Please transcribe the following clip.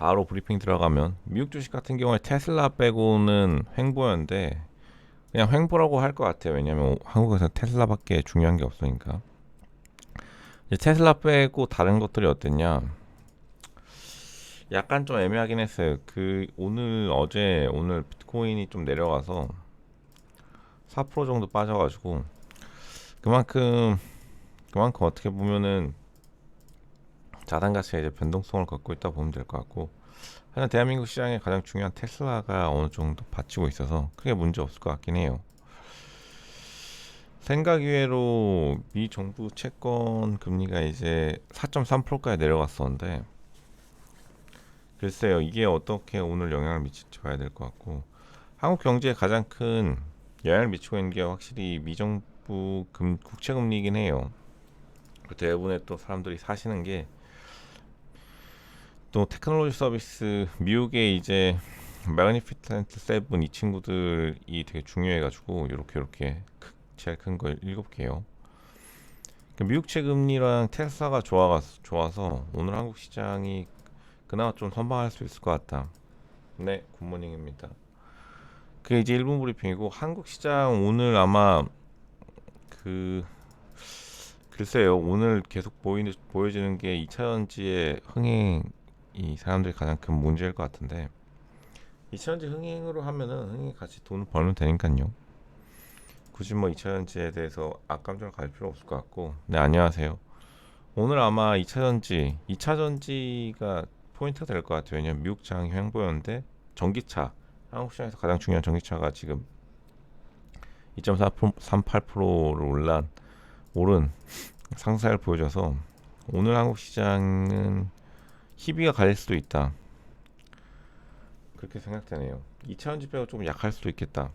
바로 브리핑 들어가면 미국 주식 같은 경우에 테슬라 빼고는 횡보였는데 그냥 횡보라고 할 것 같아요. 왜냐하면 한국에서 테슬라밖에 중요한 게 없으니까. 테슬라 빼고 다른 것들이 어땠냐? 약간 좀 애매하긴 했어요. 그 오늘 어제 오늘 비트코인이 좀 내려가서 4% 정도 빠져가지고 그만큼 그만큼 어떻게 보면은 자산 가치가 이제 변동성을 갖고 있다 고 보면 될 것 같고 하여간 대한민국 시장에 가장 중요한 테슬라가 어느 정도 받치고 있어서 크게 문제 없을 것 같긴 해요. 생각 이외로 미 정부 채권 금리가 이제 4.3%까지 내려갔었는데 글쎄요 이게 어떻게 오늘 영향을 미칠지 봐야 될 것 같고 한국 경제에 가장 큰 영향을 미치고 있는 게 확실히 미 정부 금, 국채 금리이긴 해요. 그 대부분의 또 사람들이 사시는 게 또 테크놀로지 서비스 미국의 이제 매그니피텐트 세븐 이 친구들이 되게 중요해가지고 이렇게 이렇게 제일 큰 거 일곱 개요. 그 미국 채 금리랑 테슬라가 좋아가 좋아서 오늘 한국 시장이 그나마 좀 선방할 수 있을 것 같다. 네, 굿모닝입니다. 그게 이제 1분 브리핑이고 한국 시장 오늘 아마 그 글쎄요 오늘 계속 보이는 보여지는 게 2차전지의 흥행 이 사람들이 가장 큰 문제일 것 같은데 2차전지 흥행으로 하면은 흥행 같이 돈을 벌면 되니까요. 굳이 뭐 2차전지에 대해서 악감정을 가질 필요 없을 것 같고 네 안녕하세요. 오늘 아마 2차전지 2차전지가 포인트가 될 것 같아요. 왜냐면 미국 장이 횡보였는데 전기차 한국 시장에서 가장 중요한 전기차가 지금 2.38%로 올란 오른 상승을 보여줘서 오늘 한국 시장은 희비가 갈릴 수도 있다. 그렇게 생각되네요. 2차전지 빼고 조금 약할 수도 있겠다.